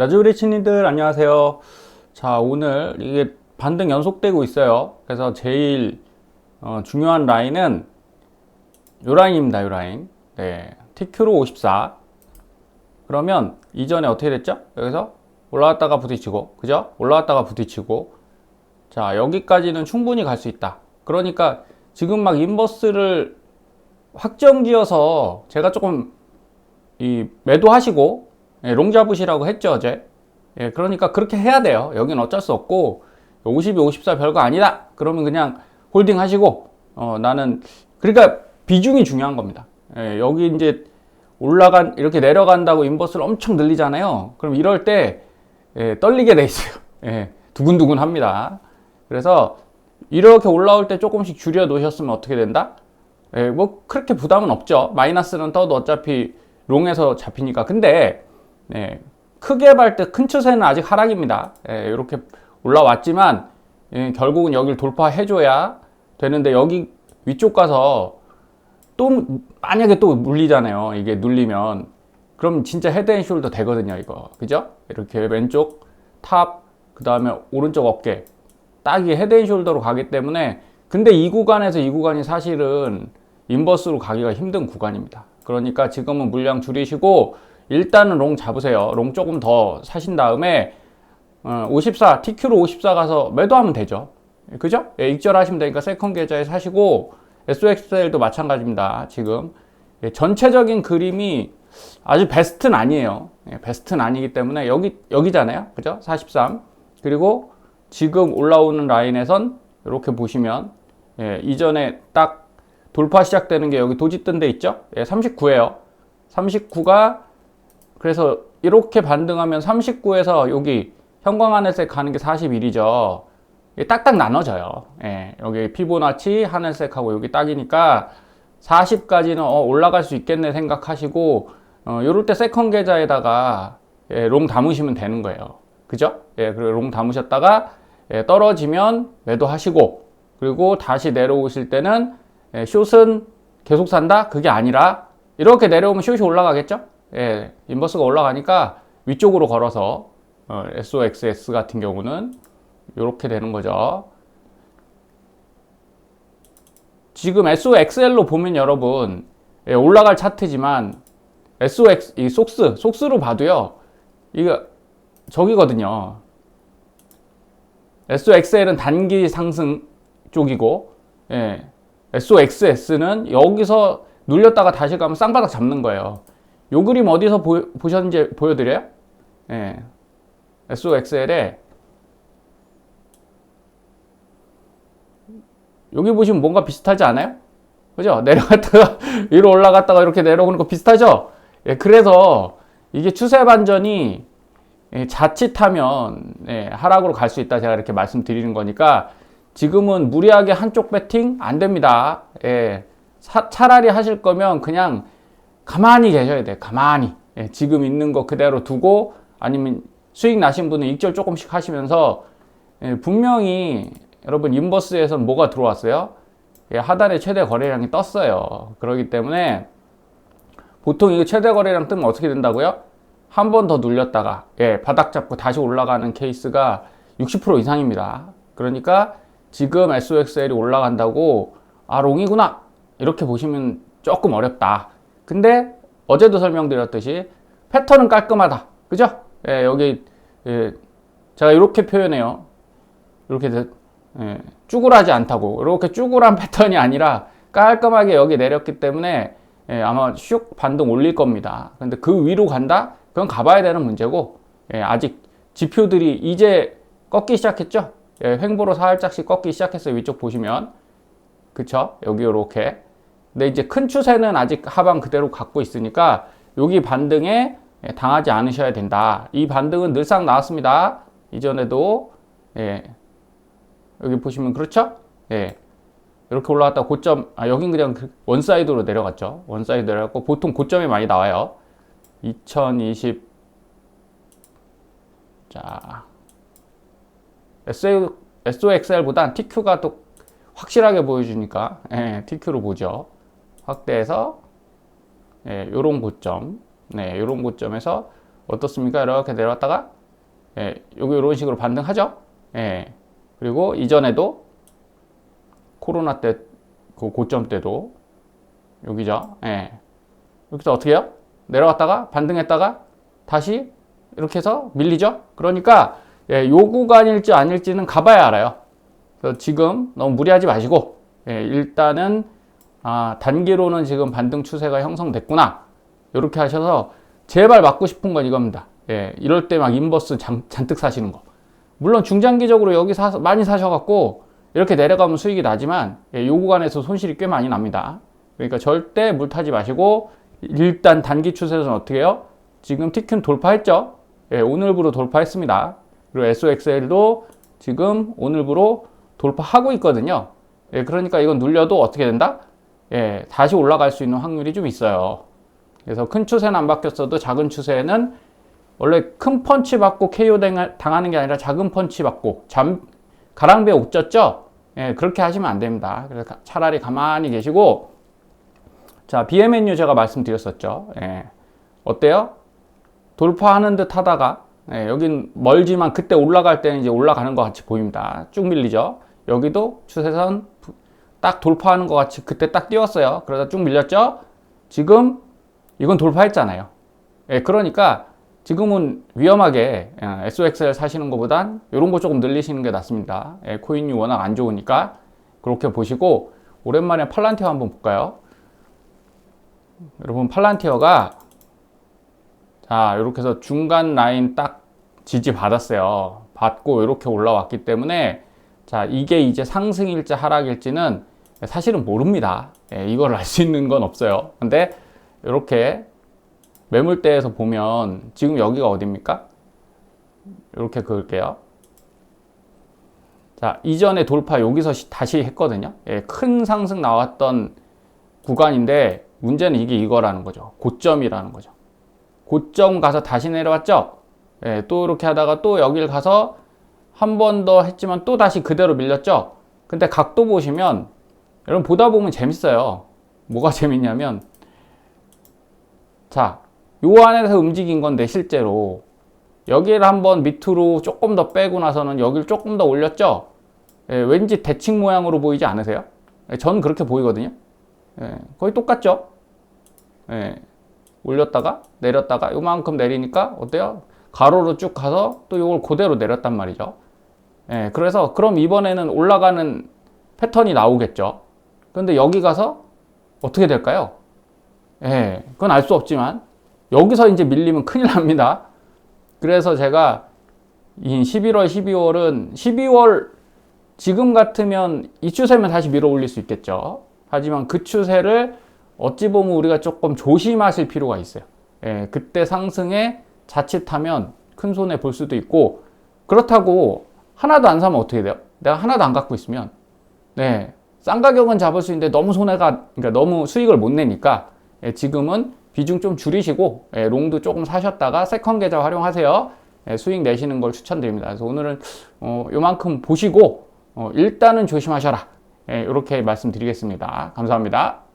나주리치님들 안녕하세요. 자 오늘 이게 반등 연속되고 있어요. 그래서 제일 어, 중요한 라인은 요 라인입니다. 요 라인. 네, TQ로 54. 그러면 이전에 어떻게 됐죠? 여기서 올라왔다가 부딪히고, 그죠? 올라왔다가 부딪히고. 자 여기까지는 충분히 갈 수 있다. 그러니까 지금 막 인버스를 확정 지어서 제가 조금 이 매도하시고 예, 롱 잡으시라고 했죠 어제? 예, 그러니까 그렇게 해야 돼요. 여기는 어쩔 수 없고 52, 54 별거 아니다. 그러면 그냥 홀딩 하시고 어, 나는 그러니까 비중이 중요한 겁니다. 예, 여기 이제 올라간 이렇게 내려간다고 인버스를 엄청 늘리잖아요. 그럼 이럴 때 예, 떨리게 돼 있어요. 예, 두근두근 합니다. 그래서 이렇게 올라올 때 조금씩 줄여 놓으셨으면 어떻게 된다? 예, 뭐 그렇게 부담은 없죠. 마이너스는 떠도 어차피 롱에서 잡히니까. 근데 네, 크게 볼 때 큰 추세는 아직 하락입니다. 예, 이렇게 올라왔지만 예, 결국은 여기를 돌파해줘야 되는데 여기 위쪽 가서 또 만약에 또 물리잖아요. 이게 눌리면 그럼 진짜 헤드앤숄더 되거든요. 이거 그죠? 이렇게 왼쪽 탑 그 다음에 오른쪽 어깨 딱이 헤드앤숄더로 가기 때문에 근데 이 구간에서 이 구간이 사실은 인버스로 가기가 힘든 구간입니다. 그러니까 지금은 물량 줄이시고 일단은 롱 잡으세요. 롱 조금 더 사신 다음에 어, 54, TQ로 54 가서 매도하면 되죠. 그죠? 예, 익절하시면 되니까 세컨 계좌에 사시고 SXL도 마찬가지입니다. 지금 예, 전체적인 그림이 아주 베스트는 아니에요. 예, 베스트는 아니기 때문에 여기 여기잖아요. 그죠? 43 그리고 지금 올라오는 라인에선 이렇게 보시면 예, 이전에 딱 돌파 시작되는 게 여기 도지 뜬 데 있죠? 예, 39예요. 39가 그래서 이렇게 반등하면 39에서 여기 형광하늘색 가는 게 41이죠. 딱딱 나눠져요. 예, 여기 피보나치 하늘색하고 여기 딱이니까 40까지는 어, 올라갈 수 있겠네 생각하시고 어, 요럴 때 세컨 계좌에다가 예, 롱 담으시면 되는 거예요. 그죠? 예, 그리고 롱 담으셨다가 예, 떨어지면 매도하시고 그리고 다시 내려오실 때는 예, 숏은 계속 산다? 그게 아니라 이렇게 내려오면 숏이 올라가겠죠? 예, 인버스가 올라가니까 위쪽으로 걸어서 어, SOXS 같은 경우는 이렇게 되는 거죠. 지금 SOXL로 보면 여러분 예, 올라갈 차트지만 SOX 이 속스 속스로 봐도요 이거 저기거든요. SOXL은 단기 상승 쪽이고 예, SOXS는 여기서 눌렸다가 다시 가면 쌍바닥 잡는 거예요. 요 그림 어디서 보, 보셨는지 보여드려요? 예. SOXL에 여기 보시면 뭔가 비슷하지 않아요? 그죠? 내려갔다가 위로 올라갔다가 이렇게 내려오는 거 비슷하죠? 예, 그래서 이게 추세 반전이 예, 자칫하면 예, 하락으로 갈 수 있다 제가 이렇게 말씀드리는 거니까 지금은 무리하게 한쪽 배팅 안 됩니다. 예, 사, 차라리 하실 거면 그냥 가만히 계셔야 돼. 가만히. 예, 지금 있는 거 그대로 두고 아니면 수익 나신 분은 익절 조금씩 하시면서 예, 분명히 여러분 인버스에선 뭐가 들어왔어요? 예, 하단에 최대 거래량이 떴어요. 그렇기 때문에 보통 이거 최대 거래량 뜨면 어떻게 된다고요? 한 번 더 눌렸다가 예, 바닥 잡고 다시 올라가는 케이스가 60% 이상입니다. 그러니까 지금 SOXL이 올라간다고 아 롱이구나 이렇게 보시면 조금 어렵다. 근데 어제도 설명드렸듯이 패턴은 깔끔하다. 그죠? 예, 여기 예, 제가 이렇게 표현해요. 이렇게 예, 쭈글하지 않다고 이렇게 쭈글한 패턴이 아니라 깔끔하게 여기 내렸기 때문에 예, 아마 슉 반등 올릴 겁니다. 근데 그 위로 간다? 그건 가봐야 되는 문제고 예, 아직 지표들이 이제 꺾기 시작했죠? 예, 횡보로 살짝씩 꺾기 시작했어요. 위쪽 보시면 그쵸? 여기 이렇게 근데 이제 큰 추세는 아직 하방 그대로 갖고 있으니까 여기 반등에 당하지 않으셔야 된다. 이 반등은 늘상 나왔습니다. 이전에도 예. 여기 보시면 그렇죠? 예. 이렇게 올라갔다 고점 아 여긴 그냥 그 원사이드로 내려갔죠. 원사이드 내려갔고 보통 고점이 많이 나와요. 2020 자, SOXL보단 TQ가 또 확실하게 보여주니까 예, TQ로 보죠. 확대해서 예, 요런 고점, 네, 요런 고점에서 어떻습니까? 이렇게 내려왔다가 예, 여기 이런 식으로 반등하죠. 예. 그리고 이전에도 코로나 때 그 고점 때도 여기죠. 예. 여기서 어떻게 해요? 내려갔다가 반등했다가 다시 이렇게 해서 밀리죠. 그러니까 예, 요 구간일지 아닐지는 가봐야 알아요. 그래서 지금 너무 무리하지 마시고 예, 일단은 아, 단기로는 지금 반등 추세가 형성됐구나. 이렇게 하셔서 제발 맞고 싶은 건 이겁니다. 예, 이럴 때 막 인버스 잔, 잔뜩 사시는 거. 물론 중장기적으로 여기 사, 많이 사셔갖고 이렇게 내려가면 수익이 나지만 예, 요 구간에서 손실이 꽤 많이 납니다. 그러니까 절대 물 타지 마시고 일단 단기 추세에서는 어떻게 해요? 지금 TQ는 돌파했죠? 예, 오늘부로 돌파했습니다. 그리고 SOXL도 지금 오늘부로 돌파하고 있거든요. 예, 그러니까 이건 눌려도 어떻게 된다? 예, 다시 올라갈 수 있는 확률이 좀 있어요. 그래서 큰 추세는 안 바뀌었어도 작은 추세는 원래 큰 펀치 받고 KO 당하는 게 아니라 작은 펀치 받고 잠, 가랑비에 옷 젖죠? 예, 그렇게 하시면 안 됩니다. 그래서 차라리 가만히 계시고, 자, BMNU 제가 말씀드렸었죠. 예, 어때요? 돌파하는 듯 하다가, 예, 여긴 멀지만 그때 올라갈 때는 이제 올라가는 것 같이 보입니다. 쭉 밀리죠? 여기도 추세선 딱 돌파하는 것 같이 그때 딱 띄웠어요. 그러다 쭉 밀렸죠? 지금 이건 돌파했잖아요. 예, 그러니까 지금은 위험하게 예, SOXL 사시는 것보단 이런 거 조금 늘리시는 게 낫습니다. 예, 코인이 워낙 안 좋으니까 그렇게 보시고 오랜만에 팔란티어 한번 볼까요? 여러분 팔란티어가 자 이렇게 해서 중간 라인 딱 지지 받았어요. 받고 이렇게 올라왔기 때문에 자 이게 이제 상승일지 하락일지는 사실은 모릅니다. 예, 이걸 알 수 있는 건 없어요. 근데 이렇게 매물대에서 보면 지금 여기가 어디입니까? 이렇게 그을게요. 자, 이전에 돌파 여기서 다시 했거든요. 예, 큰 상승 나왔던 구간인데 문제는 이게 이거라는 거죠. 고점이라는 거죠. 고점 가서 다시 내려왔죠? 예, 또 이렇게 하다가 또 여길 가서 한 번 더 했지만 또 다시 그대로 밀렸죠? 근데 각도 보시면 여러분 보다 보면 재밌어요. 뭐가 재밌냐면 자, 요 안에서 움직인 건데 실제로 여기를 한번 밑으로 조금 더 빼고 나서는 여기를 조금 더 올렸죠? 예, 왠지 대칭 모양으로 보이지 않으세요? 예, 저는 그렇게 보이거든요. 예, 거의 똑같죠? 예, 올렸다가 내렸다가 요만큼 내리니까 어때요? 가로로 쭉 가서 또 이걸 그대로 내렸단 말이죠. 예, 그래서 그럼 이번에는 올라가는 패턴이 나오겠죠. 근데 여기 가서 어떻게 될까요? 예, 그건 알 수 없지만 여기서 이제 밀리면 큰일 납니다. 그래서 제가 이 11월, 12월은 12월 지금 같으면 이 추세면 다시 밀어 올릴 수 있겠죠. 하지만 그 추세를 어찌 보면 우리가 조금 조심하실 필요가 있어요. 예, 그때 상승에 자칫하면 큰 손해 볼 수도 있고 그렇다고 하나도 안 사면 어떻게 돼요? 내가 하나도 안 갖고 있으면 네, 싼 가격은 잡을 수 있는데 너무 손해가 그러니까 너무 수익을 못 내니까 예, 지금은 비중 좀 줄이시고 예, 롱도 조금 사셨다가 세컨 계좌 활용하세요. 예, 수익 내시는 걸 추천드립니다. 그래서 오늘은 어, 요만큼 보시고 어, 일단은 조심하셔라. 예, 이렇게 말씀드리겠습니다. 감사합니다.